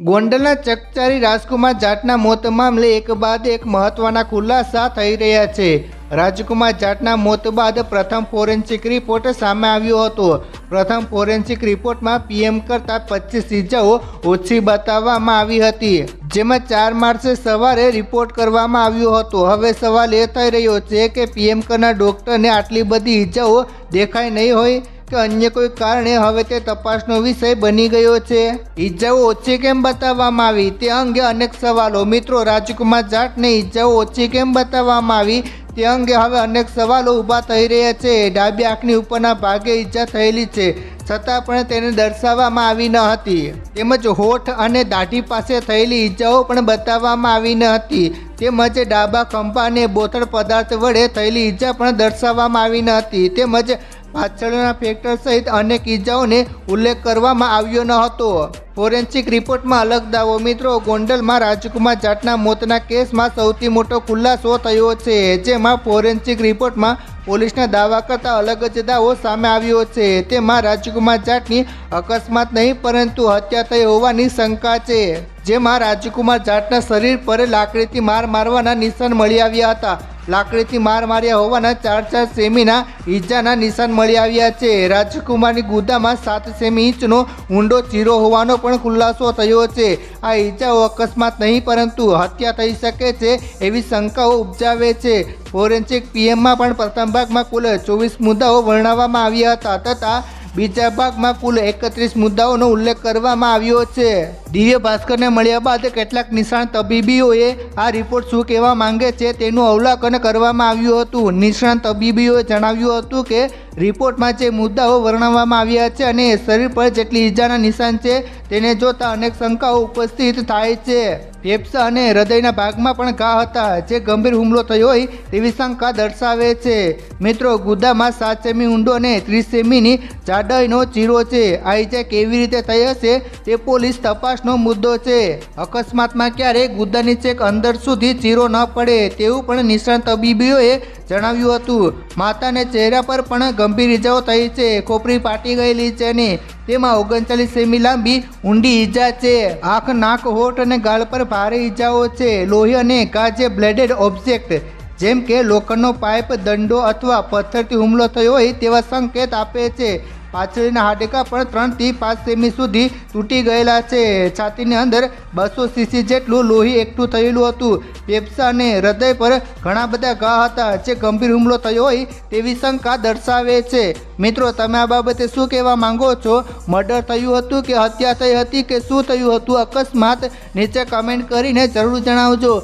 ગોંડલના ચકચારી રાજકુમાર જાટના મોત મામલે એક બાદ એક મહત્વના ખુલાસા થઈ રહ્યા છે. રાજકુમાર જાટના મોત બાદ પ્રથમ ફોરેન્સિક રિપોર્ટ સામે આવ્યો હતો. પ્રથમ ફોરેન્સિક રિપોર્ટમાં પીએમ કરતાં પચીસ ઇજાઓ ઓછી બતાવવામાં આવી હતી. જેમાં ચાર માર્ચે સવારે રિપોર્ટ કરવામાં આવ્યો હતો. હવે સવાલ એ થઈ રહ્યો છે કે પીએમ કરના ડૉક્ટરને આટલી બધી ઇજાઓ દેખાય નહીં હોય કે અન્ય કોઈ કારણે હવે તે તપાસનો વિષય બની ગયો છે? ઈજાઓ ઓછી કેમ બતાવવામાં આવી? તે અંગે અનેક સવાલો. મિત્રો, રાજકુમાર જાટને ઈજાઓ ઓછી કેમ બતાવવામાં આવી? તે અંગે હવે અનેક સવાલો ઊભા થઈ રહ્યા છે. ડાબી આંખની ઉપરના ભાગે ઈજા થયેલી છે. છતાં પણ તેને દર્શાવવામાં આવી ન હતી. તેમજ હોઠ અને દાઢી પાસે થયેલી ઈજાઓ પણ બતાવવામાં આવી ન હતી. તેમજ ડાબા ખંભા અને બોથડ પદાર્થ વડે થયેલી ઈજા પણ દર્શાવવામાં આવી ન હતી. તેમજ પાછળના ફેક્ટર સહિત અનેક ઈજાઓને ઉલ્લેખ કરવામાં આવ્યો ન હતો. ફોરેન્સિક રિપોર્ટમાં અલગ દાવો, મિત્રો. ગોંડલમાં રાજકુમાર જાટના મોતના કેસમાં સૌથી મોટો ખુલાસો થયો છે, જેમાં ફોરેન્સિક રિપોર્ટમાં પોલીસના દાવા કરતાં અલગ જ દાવો સામે આવ્યો છે. તેમાં રાજકુમાર જાટની અકસ્માત નહીં, પરંતુ હત્યા થઈ હોવાની શંકા છે, જેમાં રાજકુમાર જાટના શરીર પર લાકડીથી માર મારવાના નિશાન મળી આવ્યા હતા. લાકડીથી માર માર્યા હોવાના ચાર ચાર સેમીના ઈજાના નિશાન મળી આવ્યા છે. રાજકુમારની ગુદામાં સાત સેમી ઇંચનો ઊંડો ચીરો હોવાનો પણ ખુલાસો થયો છે. આ ઈજાઓ અકસ્માત નહીં, પરંતુ હત્યા થઈ શકે છે એવી શંકાઓ ઉપજાવે છે. ફોરેન્સિક પીએમમાં પણ પ્રથમ ભાગમાં કુલ ચોવીસ મુદ્દાઓ વર્ણવવામાં આવ્યા હતા, તથા બીજા ભાગમાં કુલ એકત્રીસ મુદ્દાઓનો ઉલ્લેખ કરવામાં આવ્યો છે. દિવ્ય ભાસ્કરને મળ્યા બાદ કેટલાક નિષ્ણાત તબીબીઓએ આ રિપોર્ટ શું કહેવા માંગે છે તેનું અવલોકન કરવામાં આવ્યું હતું. નિષ્ણાત તબીબીઓએ જણાવ્યું હતું કે, રિપોર્ટમાં જે મુદ્દાઓ વર્ણવવામાં આવ્યા છે અને શરીર પર જેટલી ઈજાના નિશાન છે તેને જોતા અનેક શંકાઓ ઉપસ્થિત થાય છે. ફેફસા અને હૃદયના ભાગમાં પણ ઘા હતા, જે ગંભીર હુમલો થયો હોય તેવી શંકા દર્શાવે છે. મિત્રો, ગુદામાં સાત સેમી ઊંડો અને ત્રીસ સેમીની જાડાઈનો ચીરો છે. આ ઈજા કેવી રીતે થઈ હશે તે પોલીસ તપાસનો મુદ્દો છે. અકસ્માતમાં ક્યારેય ગુદાની ચેક અંદર સુધી ચીરો ન પડે તેવું પણ નિષ્ણાત તબીબીઓએ જણાવ્યું હતું. માતાને ચહેરા પર પણ ગંભીર ઇજાઓ થઈ છે. ખોપરી ફાટી ગયેલી છે અને તેમાં ઓગણચાલીસ સેમી લાંબી ઊંડી ઈજા છે. આંખ, નાક, હોઠ અને ગાળ પર ભારે ઈજાઓ છે. લોહી અને ઘા જે બ્લેડેડ ઓબ્જેક્ટ જેમ કે લોખંડનો પાઇપ, દંડો અથવા પથ્થરથી હુમલો થયો હોય તેવા સંકેત આપે છે. પાછળના હાડકા પણ ત્રણથી પાંચ સેમી સુધી તૂટી ગયેલા છે. છાતીની અંદર બસો સીસી જેટલું લોહી એકઠું થયેલું હતું. ફેફસા અને હૃદય પર ઘણા બધા ઘા હતા જે ગંભીર હુમલો થયો હોય તેવી શંકા દર્શાવે છે. મિત્રો, તમે આ બાબતે શું કહેવા માંગો છો? મર્ડર થયું હતું કે હત્યા થઈ હતી કે શું થયું હતું? અકસ્માત? નીચે કમેન્ટ કરીને જરૂર જણાવજો.